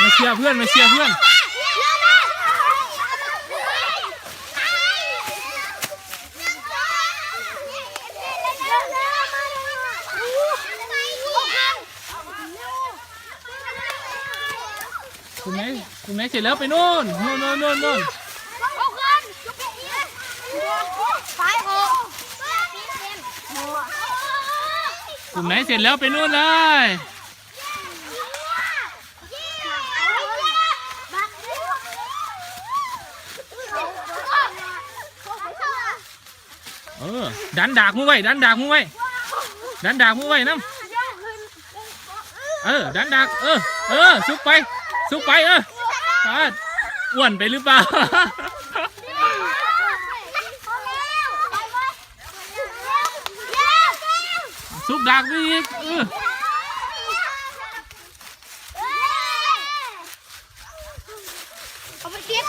มาเชียร์เพื่อนมาเชียร์เพื่อนคุณแม่คุณแม่เสร็จแล้วไปนู่นนู่นนู่นนู่นนู่นกลุ่มไหนเสร็จแล้วไปนู่นเลย เออดันดากมึงไว้ดันดากมึงไว้ดันดากมึงไว้น้ำเออดันดากเออเออซุกไปซุกไปเออปาดอ้วนไปหรือเปล่า ซุกดากไปอีกเออเอาไปเก็บ